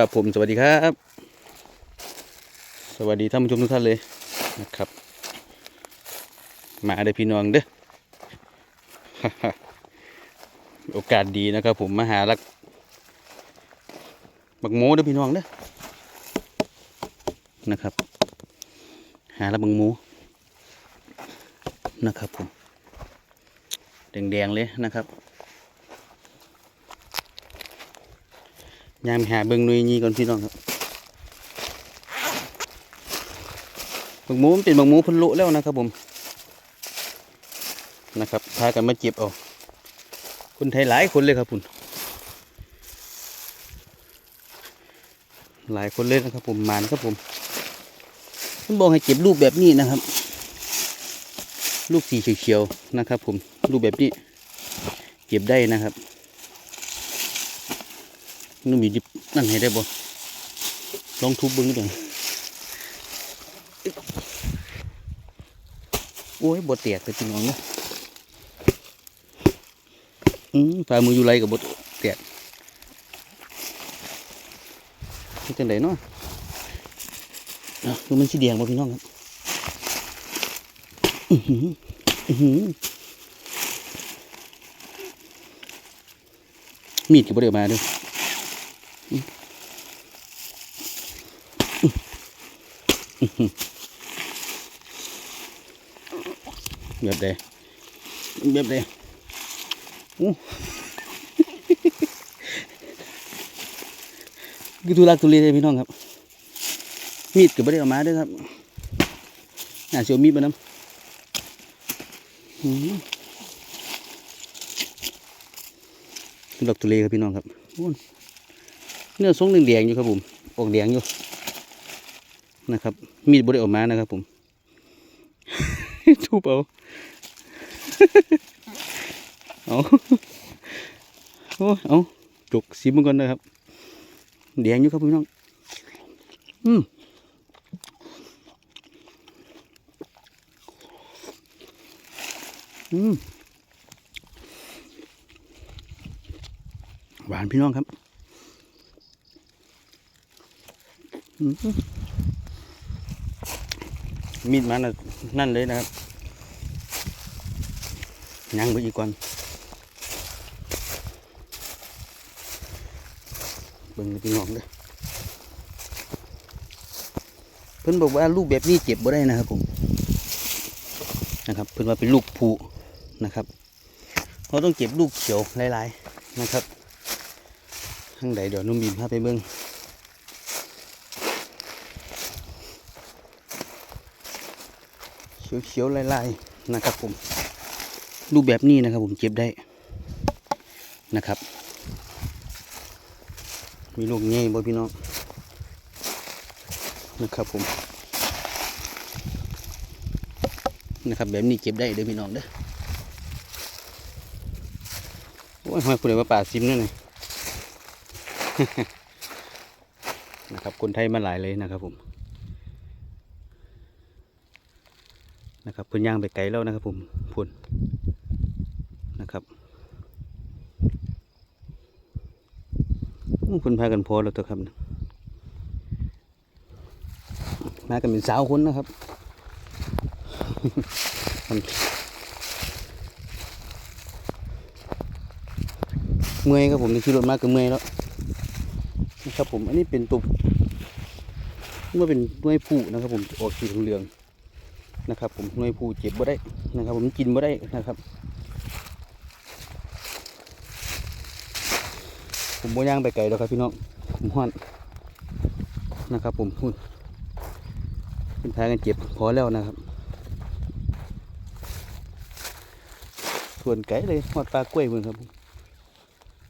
ครับผมสวัสดีครับ สวัสดีท่านผู้ชมทุกท่านเลยนะครับมาได้อพี่น้องเด้อโอกาสดีนะครับ ผมมาหาลักบักโมเด้อพี่น้องเด้อนะครับ หาลักบักโมนะครับผมแดงๆเลยนะครับ ยามหาเบิ่งหน่วยนี้ก่อนพี่น้องครับบักหมูมันเป็นบักหมูเพันละแล้วนะครับผมนะครับพากันมาเจ็บเอาคนไทยหลายคนเลยครับคุณหลายคนเลยนะครับผมมานครับผมผมบอกให้เก็บรูปแบบนี้นะครับลูกสีเขียวๆนะครับ ผมรูปแบบนี้ เก็บได้นะครับ นุ่มมีดิบนั่นให้ได้บ่ลองทุบบิ้งดูโอ้ยบดเตียกเลยจริงๆเนาะอืมปลามืออยู่ไรกับบดเตียกนี่จังไดเนาะอะคือมันสีแดงบ่พี่น้องครับอือหืออือหือมีดก็บ่ได้เอามาด้วย แบบใดแบบใดอู้คือทุลักทุเลเลยพี่น้องครับ มีดก็ไม่ได้เอามาด้วยครับน่าเสียวมีดมานำอื้อหือทุลักทุเลครับพี่น้องครับ เนื้อทรงแดงๆอยู่ครับผมออกแดงอยู่นะครับ มีดบริออกมานะครับผมทุบเอาเอาโอ้เอาจุกสีมันก่อนนะครับแดงอยู่ครับพี่น้องอืมอืมหวานพี่น้องครับอื มีดมันน่ะนั่นเลยนะครับยังไปอีกก่อนเบิ่งพี่น้องเด้อเพิ่นบอกว่าลูกแบบนี้เจ็บบ่ได้นะครับผมนะครับเพิ่นว่าเป็นลูกผูนะครับเราต้องเก็บลูกเขียวหลายๆนะครับข้างใดเดี๋ยวนุ่มบีมพาไปเบิ่ง เขียวๆลายๆนะครับผมรูปแบบนี้นะครับผมเก็บได้นะครับ มีลูกเงี้ยบ่พี่น้องนะครับผมนะครับแบบนี้เก็บได้เด้อพี่น้องเด้อโอ้ยหอยคุณเลยมาป่าซิมนั่นเลยนะครับคนไทยมาหลายเลยนะครับผม นะครับเพิ่นย่างไปไกลแล้วนะครับผมพุ่นนะครับอู้คนพากันพอแล้วตัวครับมากันเป็นสาวคนนะครับมันเมื่อยครับผมนี่ขี่รถมากก็เมื่อยแล้วนะครับผมอันนี้เป็นตุบเมื่อเป็นหน่วยผู้นะครับผมออกสีเหลือง นะครับ ผมหน่วยผู้เจ็บบ่ได้นะครับ ผมกินบ่ได้นะครับ ผมบ่ย่างไปไกลแล้วครับพี่น้องผมห้อนนะครับ ผมพูดเป็นพากันเจ็บพอแล้วนะครับส่วนไก่เลยหอดปลากล้วยเพิ่นครับผม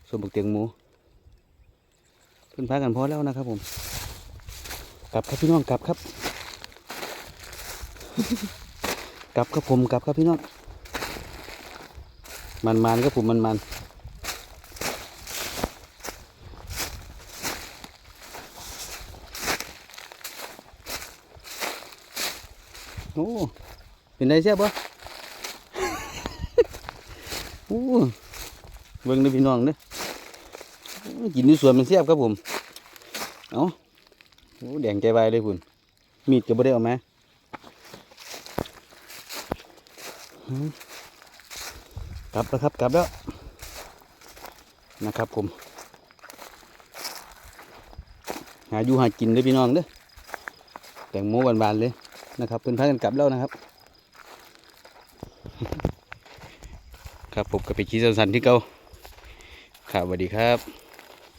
ส่วนบักเตียงหมูเพิ่นพากันพอแล้วนะครับผมกลับครับพี่น้องกลับครับ กลับครับผมกลับครับพี่น้องมันมันครับผมมันมันโอ้เป็นไรเสียบ่โอ้เบิ่งเด้อพี่น้องเด้อโอ้กินอยู่สวนมันเสียบครับผม เอาโอ้แดงใจวายเลยคุณมีดก็บ่ได้เอามาหืม กลับแล้วครับ กลับแล้วนะครับผมหาอยู่หากินเด้พี่น้องเด้อแตงโมบานๆเลยนะครับเพิ่อนพากันกลับแล้วนะครับ ครับผมก็ไปขี่สันที่เก่าครับสวัสดีครับ